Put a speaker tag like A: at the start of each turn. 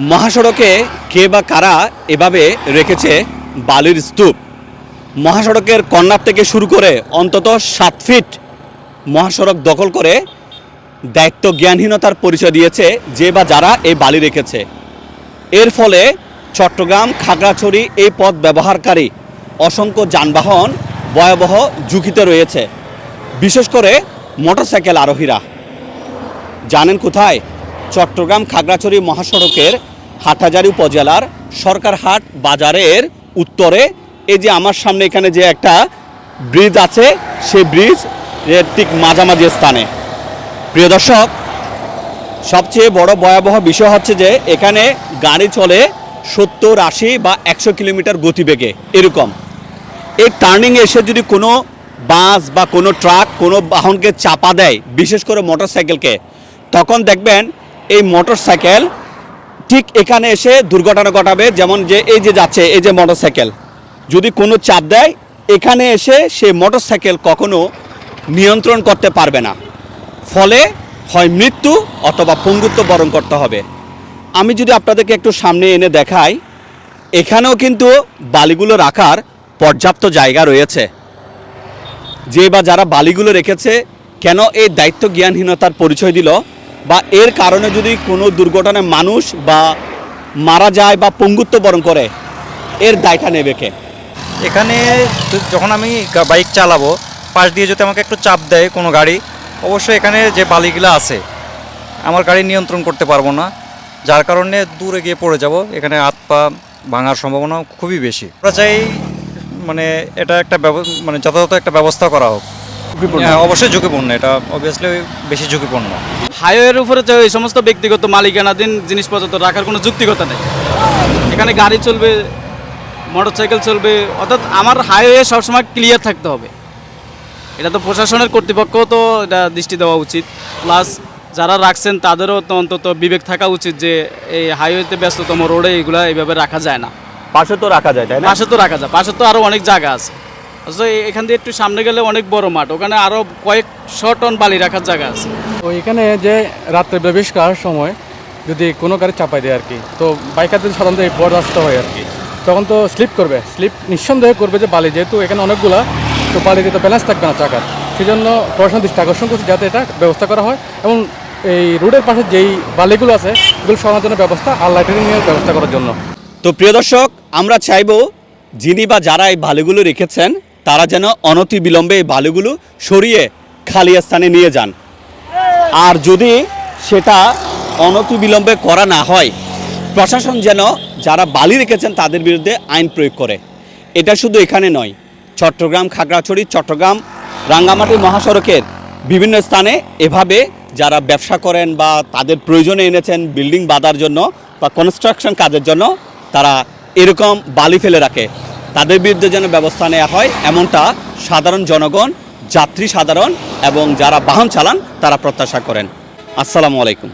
A: মহাসড়কে কে বা কারা এভাবে রেখেছে বালির স্তূপ? মহাসড়কের কর্নার থেকে শুরু করে অন্তত সাত ফিট মহাসড়ক দখল করে দায়িত্ব জ্ঞানহীনতার পরিচয় দিয়েছে যে বা যারা এই বালি রেখেছে। এর ফলে চট্টগ্রাম, খাগড়াছড়ি এই পথ ব্যবহারকারী অসংখ্য যানবাহন ভয়াবহ ঝুঁকিতে রয়েছে। বিশেষ করে মোটরসাইকেল আরোহীরা। জানেন কোথায়? চট্টগ্রাম খাগড়াছড়ি মহাসড়কের হাটহাজারী উপজেলার সরকারহাট বাজারের উত্তরে। এই যে আমার সামনে এখানে যে একটা ব্রিজ আছে, সেই ব্রিজ ঠিক মাঝামাঝি স্থানে। প্রিয় দর্শক, সবচেয়ে বড় ভয়াবহ বিষয় হচ্ছে যে এখানে গাড়ি চলে সত্তর আশি বা একশো কিলোমিটার গতিবেগে, এরকম। এই টার্নিং এসে যদি কোনো বাস বা কোনো ট্রাক কোনো বাহনকে চাপা দেয়, বিশেষ করে মোটরসাইকেলকে, তখন দেখবেন এই মোটরসাইকেল ঠিক এখানে এসে দুর্ঘটনা ঘটাবে, যেমন যে এই যে যাচ্ছে, এই যে মোটরসাইকেল। যদি কোনো চাপ দেয়, এখানে এসে সে মোটরসাইকেল কখনো নিয়ন্ত্রণ করতে পারবে না। ফলে হয় মৃত্যু অথবা পঙ্গুত্ব বরণ করতে হবে। আমি যদি আপনাদেরকে একটু সামনে এনে দেখাই, এখানেও কিন্তু বালিগুলো রাখার পর্যাপ্ত জায়গা রয়েছে। যে বা যারা বালিগুলো রেখেছে, কেন এই দায়িত্ব জ্ঞানহীনতার পরিচয় দিল? বা এর কারণে যদি কোনো দুর্ঘটনায় মানুষ বা মারা যায় বা পঙ্গুত্ব বরণ করে এর দায়টা নেবে কে?
B: এখানে যখন আমি বাইক চালাবো পাশ দিয়ে যদি আমাকে একটু চাপ দেয় কোনো গাড়ি অবশ্যই এখানে যে বালিগুলো আছে আমার গাড়ি নিয়ন্ত্রণ করতে পারব না। যার কারণে দূরে গিয়ে পড়ে যাব। এখানে হাত পা ভাঙার সম্ভাবনা খুবই বেশি। আমরা চাই মানে এটা একটা ব্যব- মানে যথাযথ একটা ব্যবস্থা করা হোক। হ্যাঁ, অবশ্যই ঝুঁকিপূর্ণ। এটা অবভিয়াসলি বেশি ঝুঁকিপূর্ণ।
C: হাইওয়ের উপরে যে এই সমস্ত ব্যক্তিগত মালিকানাধীন জিনিসপত্র রাখার কোনো যুক্তিকতা নেই। এখানে গাড়ি চলবে মোটরসাইকেল চলবে অর্থাৎ আমার হাইওয়ে সবসময় ক্লিয়ার থাকতে হবে। এটা তো প্রশাসনের কর্তৃপক্ষ তো এটা দৃষ্টি দেওয়া উচিত। প্লাস যারা রাখছেন তাদেরও তো অন্তত বিবেক থাকা উচিত যে এই হাইওয়েতে ব্যস্ততম রোডে এগুলো এইভাবে রাখা যায় না।
A: পাশে তো রাখা যায় তাই না?
C: পাশে তো রাখা যায় পাশে তো আরও অনেক জায়গা আছে। অথচ এখান দিয়ে একটু সামনে গেলে অনেক বড় মাঠ ওখানে আরও কয়েকশো টন বালি রাখার জায়গা আছে।
D: তো এখানে যে রাত্রে প্রবেশ করার সময় যদি কোনো গাড়ি চাপাই দেয় আর কি তো বাইকারদের সাধারণত এই বড় হয় আর কি। তখন তো স্লিপ করবে স্লিপ নিঃসন্দেহে করবে যে বালি যেহেতু এখানে অনেকগুলা তো বালিতে তো ব্যালেন্স থাকবে না চাকার। সেই জন্য প্রশাসন দৃষ্টি আকর্ষণ করছে যাতে এটা ব্যবস্থা করা হয় এবং এই রোডের পাশে যেই বালিগুলো আছে এগুলো সরানোর জন্য ব্যবস্থা আর লাইটিংয়ের ব্যবস্থা করার জন্য।
A: তো প্রিয় দর্শক আমরা চাইব যিনি বা যারা এই বালিগুলো রেখেছেন তারা যেন অনতি বিলম্বে এই বালুগুলো সরিয়ে খালি স্থানে নিয়ে যান। আর যদি সেটা অনতি বিলম্বে করা না হয়, প্রশাসন যেন যারা বালি রেখেছেন তাদের বিরুদ্ধে আইন প্রয়োগ করে। এটা শুধু এখানে নয়, চট্টগ্রাম, খাগড়াছড়ি, চট্টগ্রাম, রাঙ্গামাটি মহাসড়কের বিভিন্ন স্থানে এভাবে যারা ব্যবসা করেন বা তাদের প্রয়োজনে এনেছেন বিল্ডিং বাঁধার জন্য বা কনস্ট্রাকশন কাজের জন্য, তারা এরকম বালি ফেলে রাখে। তাদের বিরুদ্ধে যেন ব্যবস্থা নেওয়া হয়, এমনটা সাধারণ জনগণ, যাত্রী সাধারণ এবং যারা বাহন চালান, তারা প্রত্যাশা করেন। আসসালামু আলাইকুম।